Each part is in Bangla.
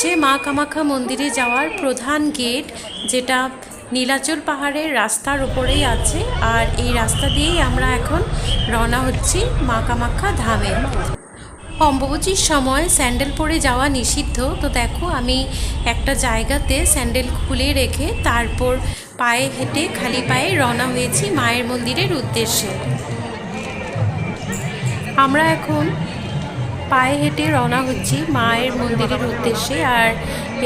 হচ্ছে মা কামাখ্যা মন্দিরে যাওয়ার প্রধান গেট, যেটা নীলাচল পাহাড়ের রাস্তার উপরেই আছে। আর এই রাস্তা দিয়েই আমরা এখন রওনা হচ্ছি মা কামাখ্যা ধামে। অম্বুবচীর সময় স্যান্ডেল পরে যাওয়া নিষিদ্ধ। তো দেখো, আমি একটা জায়গাতে স্যান্ডেল খুলে রেখে তারপর পায়ে হেঁটে খালি পায়ে রওনা হয়েছি মায়ের মন্দিরের উদ্দেশ্যে। আমরা এখন পায়ে হেঁটে রওনা হচ্ছি মায়ের মন্দিরের উদ্দেশ্যে। আর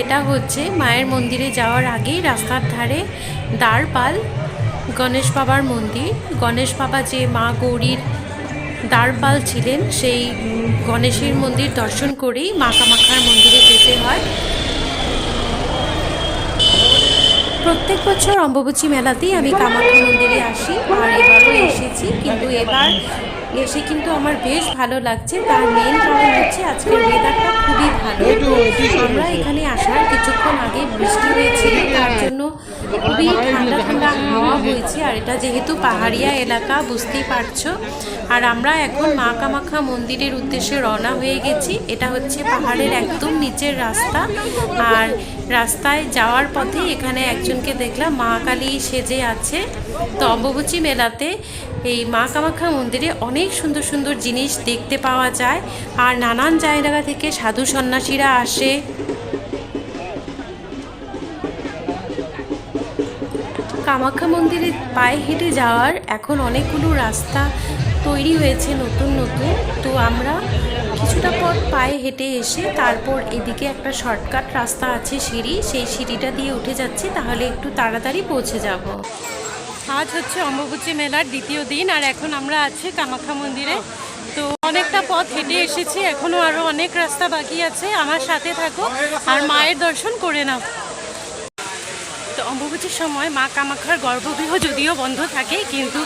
এটা হচ্ছে মায়ের মন্দিরে যাওয়ার আগেই রাস্তার ধারে দ্বারপাল গণেশ বাবার মন্দির। গণেশ বাবা যে মা গৌরীর দ্বারপাল ছিলেন, সেই গণেশের মন্দির দর্শন করেই মা কামাখ্যার মন্দিরে যেতে হয় প্রত্যেক বছর অম্বুবচী মেলাতেই আমি কামাখ্যা মন্দিরে আসি। আর এবারও এসেছি, কিন্তু এবার এসে কিন্তু আমার বেশ ভালো লাগছে। তার মেন কারণ হচ্ছে আজকের ওয়েদারটা খুবই ভালো। আমরা এখানে আসার কিছুক্ষণ আগে বৃষ্টি হয়েছিল তার জন্য খুবই ঠান্ডা ঠান্ডা হাওয়া হয়েছে আর এটা যেহেতু পাহাড়িয়া এলাকা, বুঝতেই পারছ। আর আমরা এখন মা কামাখ্যা মন্দিরের উদ্দেশ্যে রওনা হয়ে গেছি। এটা হচ্ছে পাহাড়ের একদম নিচের রাস্তা। আর রাস্তায় যাওয়ার পথে এখানে একজনকে দেখলাম, মা কালী সেজে আছে। তো অম্বুবচী মেলাতে এই মা কামাখ্যা মন্দিরে অনেক সুন্দর সুন্দর জিনিস দেখতে পাওয়া যায় আর নানান জায়গা থেকে সাধু সন্ন্যাসীরা আসে। কামাখ্যা মন্দিরে পায়ে হেঁটে যাওয়ার এখন অনেকগুলো রাস্তা তৈরি হয়েছে নতুন নতুন। তো আমরা কিছুটা পথ পায়ে হেঁটে এসে তারপর এদিকে একটা শর্টকাট রাস্তা আছে সিঁড়ি। সেই সিঁড়িটা দিয়ে উঠে যাচ্ছি, তাহলে একটু তাড়াতাড়ি পৌঁছে যাব। আজ হচ্ছে অম্বুবচী মেলার দ্বিতীয় দিন, আর এখন আমরা আছি কামাখ্যা মন্দিরে। তো অনেকটা পথ হেঁটে এসেছি এখনও আরও অনেক রাস্তা বাকি আছে। আমার সাথে থাকো, আর মায়ের দর্শন করে নাও। তো অম্বুবচীর সময় মা কামাখ্যার গর্ভগৃহ যদিও বন্ধ থাকে, কিন্তু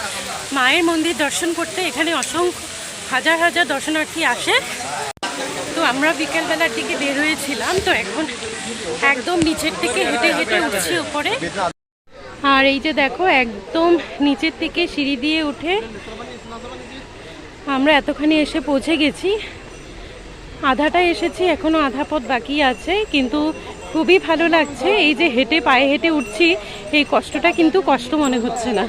মায়ের মন্দির দর্শন করতে এখানে অসংখ্য হাজার হাজার দর্শনার্থী আসে। তো আমরা বিকেলবেলার দিকে বের হয়েছিলাম, তো এখন একদম নিচের থেকে হেঁটে হেঁটে উঠছি উপরে। আর এই যে দেখো, একদম নিচের থেকে সিঁড়ি দিয়ে উঠে আমরা এতখানি এসে পৌঁছে গেছি। আধাটা এসেছি এখনও আধা পথ বাকি আছে, কিন্তু খুবই ভালো লাগছে। এই যে হেঁটে পায়ে হেঁটে উঠছি, এই কষ্টটা কিন্তু কষ্ট মনে হচ্ছে না।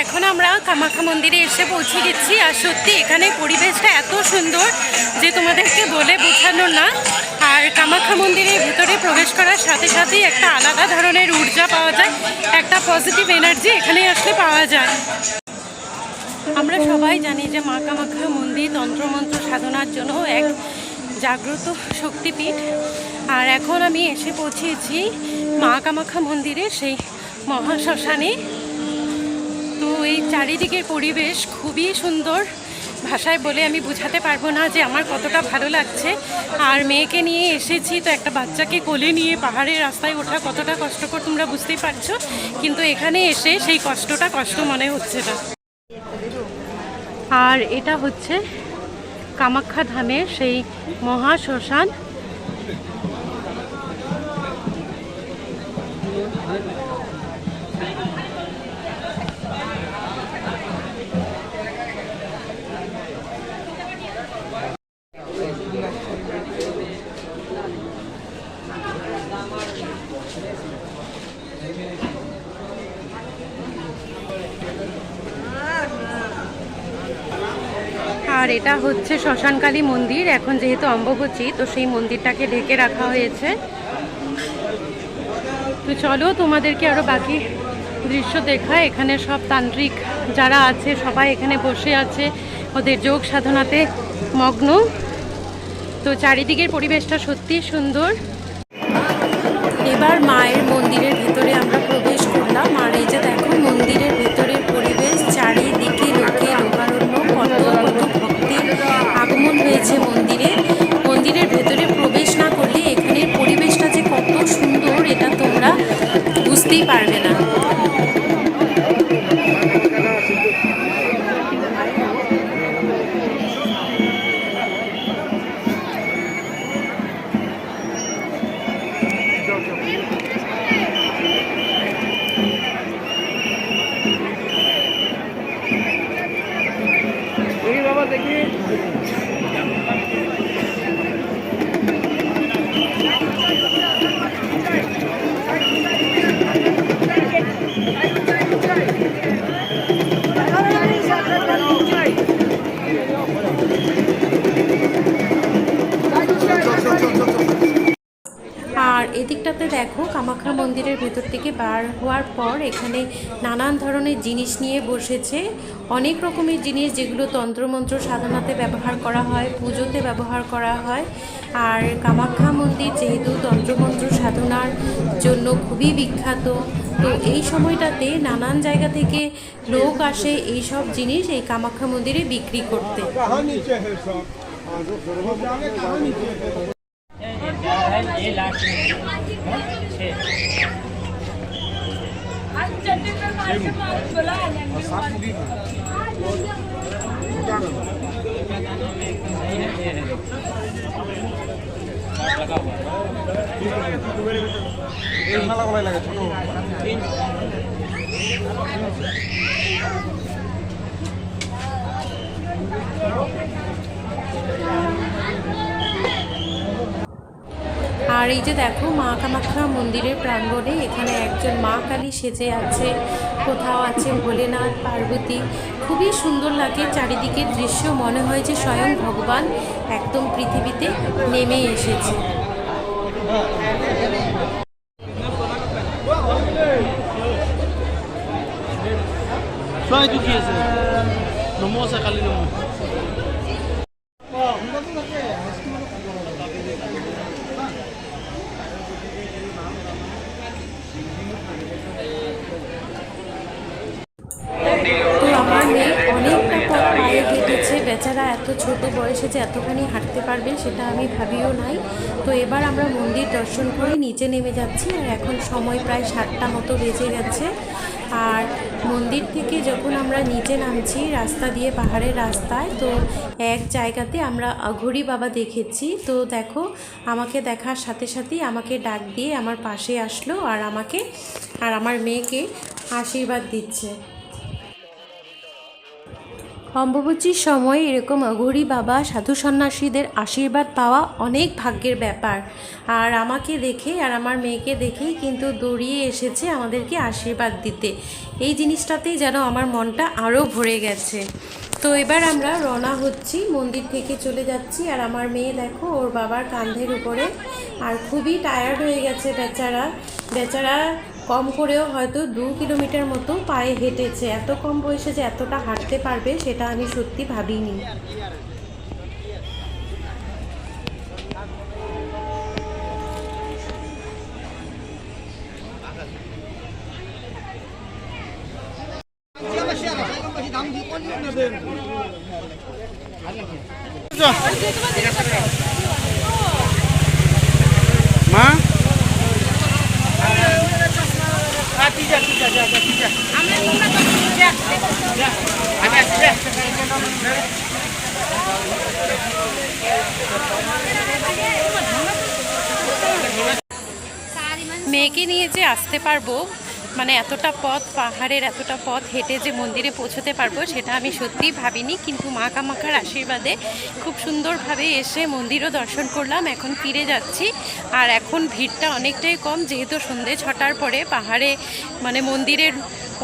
এখন আমরা কামাখ্যা মন্দিরে এসে পৌঁছে গেছি। আর সত্যি এখানে পরিবেশটা এত সুন্দর যে তোমাদেরকে বলে বোঝানো না। আর কামাখ্যা মন্দিরের ভিতরে প্রবেশ করার সাথে সাথেই একটা আলাদা ধরনের ঊর্জা পাওয়া যায়, একটা পজিটিভ এনার্জি এখানে আসলে পাওয়া যায়। আমরা সবাই জানি যে মা কামাখ্যা মন্দির তন্ত্রমন্ত্র সাধনার জন্য এক জাগ্রত শক্তিপীঠ। আর এখন আমি এসে পৌঁছেছি মা কামাখ্যা মন্দিরে, সেই মহাশ্মশানে। তো এই চারিদিকের পরিবেশ খুবই সুন্দর। ভাষায় বলে আমি বুঝাতে পারব না যে আমার কতটা ভালো লাগছে। আর মেয়েকে নিয়ে এসেছি তো একটা বাচ্চাকে কোলে নিয়ে পাহাড়ের রাস্তায় ওঠা কতটা কষ্টকর তোমরা বুঝতেই পারছ। কিন্তু এখানে এসে সেই কষ্টটা কষ্ট মনে হচ্ছে না। আর এটা হচ্ছে কামাখ্যা ধামের সেই মহা আর এটা হচ্ছে শ্মশানকালী মন্দির, এখন যেহেতু অম্বুবচী, তো সেই মন্দিরটাকে ঢেকে রাখা হয়েছে। তো চলো তোমাদেরকে আরও বাকি দৃশ্য দেখায়। এখানে সব তান্ত্রিক যারা আছে, সবাই এখানে বসে আছে ওদের যোগ সাধনাতে মগ্ন। তো চারিদিকের পরিবেশটা সত্যি সুন্দর। এবার মায়ের মন্দিরের বার হওয়ার পর এখানে নানান ধরনের জিনিস নিয়ে বসেছে অনেক রকমের জিনিস যেগুলো তন্ত্রমন্ত্র সাধনাতে ব্যবহার করা হয় পুজোতে ব্যবহার করা হয় আর কামাখ্যা মন্দির যেহেতু তন্ত্রমন্ত্র সাধনার জন্য খুবই বিখ্যাত তো এই সময়টাতে নানান জায়গা থেকে লোক আসে এই সব জিনিস এই কামাখ্যা মন্দিরে বিক্রি করতে कहाँ नीचे है মালা গলায় লাগে ছোট Thank you. আর এই যে দেখো, মা কামাখ্যা মন্দিরের প্রাঙ্গণে এখানে একজন মা কালী সেজে আছে। কোথাও আছে ভোলেনাথ, পার্বতী। খুবই সুন্দর লাগে চারিদিকের দৃশ্য। মনে হয় যে স্বয়ং ভগবান একদম পৃথিবীতে নেমে এসেছে। ছয় দুটি আছে নমো আছে কালি নমো তো আমার মেয়ে অনেকটা পথ পায়ে হেঁটেছে বেচারা এত ছোট বয়সে যে এতখানি হাঁটতে পারবে সেটা আমি ভাবিও নাই। তো এবার আমরা মন্দির দর্শন করে নিচে নেমে যাচ্ছি আর এখন সময় প্রায় সাতটা মতো বেজে গেছে। আর মন্দির থেকে যখন আমরা নিচে নামছি, রাস্তা দিয়ে পাহাড়ের রাস্তায়, তো এক জায়গাতে আমরা অঘরি বাবা দেখেছি। তো দেখো, আমাকে দেখার সাথে সাথেই আমাকে ডাক দিয়ে আমার পাশে আসলো আর আমাকে, আর আমার মেয়েকে আশীর্বাদ দিচ্ছে। অম্বুবচীর সময় এরকম অঘরী বাবা, সাধু সন্ন্যাসীদের আশীর্বাদ পাওয়া অনেক ভাগ্যের ব্যাপার। আর আমাকে দেখে আর আমার মেয়েকে দেখেই কিন্তু দৌড়িয়ে এসেছে আমাদেরকে আশীর্বাদ দিতে। এই জিনিসটাতেই যেন আমার মনটা আরও ভরে গেছে। তো এবার আমরা রওনা হচ্ছি, মন্দির থেকে চলে যাচ্ছি। আর আমার মেয়ে দেখো, ওর বাবার কান্ধের উপরে। আর খুবই টায়ার্ড হয়ে গেছে বেচারা। বেচারা কম করেও হয়তো দু কিলোমিটার মতো পায়ে হেঁটেছে। এত কম বয়সে যে এতটা হাঁটতে পারবে, সেটা আমি সত্যি ভাবিনি। মা? মেয়েকে নিয়ে যে আসতে পারব মানে এতটা পথ, পাহাড়ের এতটা পথ হেঁটে যে মন্দিরে পৌঁছতে পারব সেটা আমি সত্যিই ভাবিনি। কিন্তু মা কামাখার আশীর্বাদে খুব সুন্দরভাবে এসে মন্দিরও দর্শন করলাম। এখন ফিরে যাচ্ছি। আর এখন ভিড়টা অনেকটাই কম, যেহেতু সন্ধে ছটার পরে পাহাড়ে মানে মন্দিরের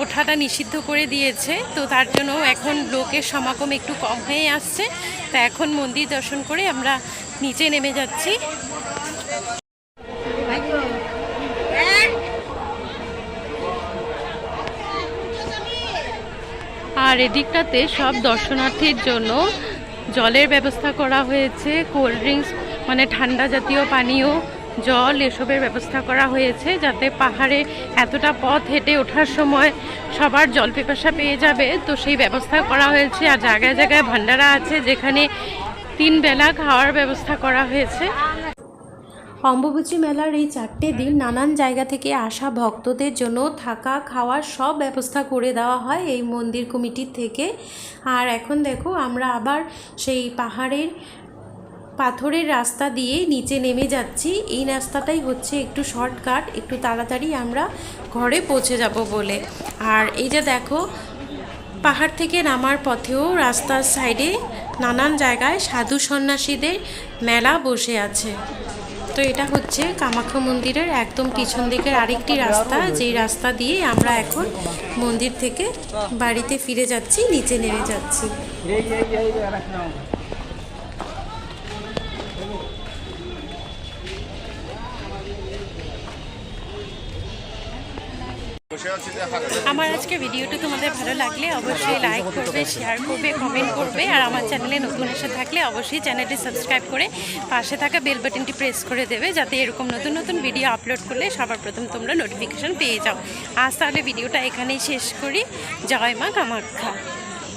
ওঠাটা নিষিদ্ধ করে দিয়েছে। তো তার জন্য এখন লোকের সমাগম একটু কম হয়ে আসছে। তা এখন মন্দির দর্শন করে আমরা নিচে নেমে যাচ্ছি। আর এদিকটাতে সব দর্শনার্থীর জন্য জলের ব্যবস্থা করা হয়েছে কোল্ড ড্রিঙ্কস মানে ঠান্ডা জাতীয় পানীয়, জল এসবের ব্যবস্থা করা হয়েছে যাতে পাহাড়ে এতটা পথ হেঁটে ওঠার সময় সবার জল পিপাসা পেয়ে যাবে। তো সেই ব্যবস্থা করা হয়েছে আর জায়গায় জায়গায় ভান্ডারা আছে যেখানে তিন বেলা খাওয়ার ব্যবস্থা করা হয়েছে। অম্বুবাচী মেলার এই চারটে দিন নানান জায়গা থেকে আসা ভক্তদের জন্য থাকা, খাওয়ার সব ব্যবস্থা করে দেওয়া হয় এই মন্দির কমিটির থেকে। আর এখন দেখো, আমরা আবার সেই পাহাড়ের, পাথরের রাস্তা দিয়ে নিচে নেমে যাচ্ছি। এই রাস্তাটাই হচ্ছে একটু শর্টকাট, একটু তাড়াতাড়ি আমরা ঘরে পৌঁছে যাব বলে। আর এই যে দেখো, পাহাড় থেকে নামার পথেও রাস্তার সাইডে নানান জায়গায় সাধু সন্ন্যাসীদের মেলা বসে আছে। তো এটা হচ্ছে কামাখ্যা মন্দিরের একদম পিছন দিকের আরেকটি রাস্তা, যেই রাস্তা দিয়ে আমরা এখন মন্দির থেকে বাড়িতে ফিরে যাচ্ছি, নিচে নেমে যাচ্ছি। আমার আজকে ভিডিওটা তোমাদের ভালো লাগলে অবশ্যই লাইক করবে শেয়ার করবে কমেন্ট করবে, আর আমার চ্যানেলে নতুন এসে থাকলে অবশ্যই চ্যানেলটি সাবস্ক্রাইব করে পাশে থাকা বেল বাটনটি প্রেস করে দেবে, যাতে এরকম নতুন নতুন ভিডিও আপলোড করলে সবার প্রথম তোমরা নোটিফিকেশান পেয়ে যাও। আজ তাহলে ভিডিওটা এখানেই শেষ করি। জয় মা কামাখ্যা।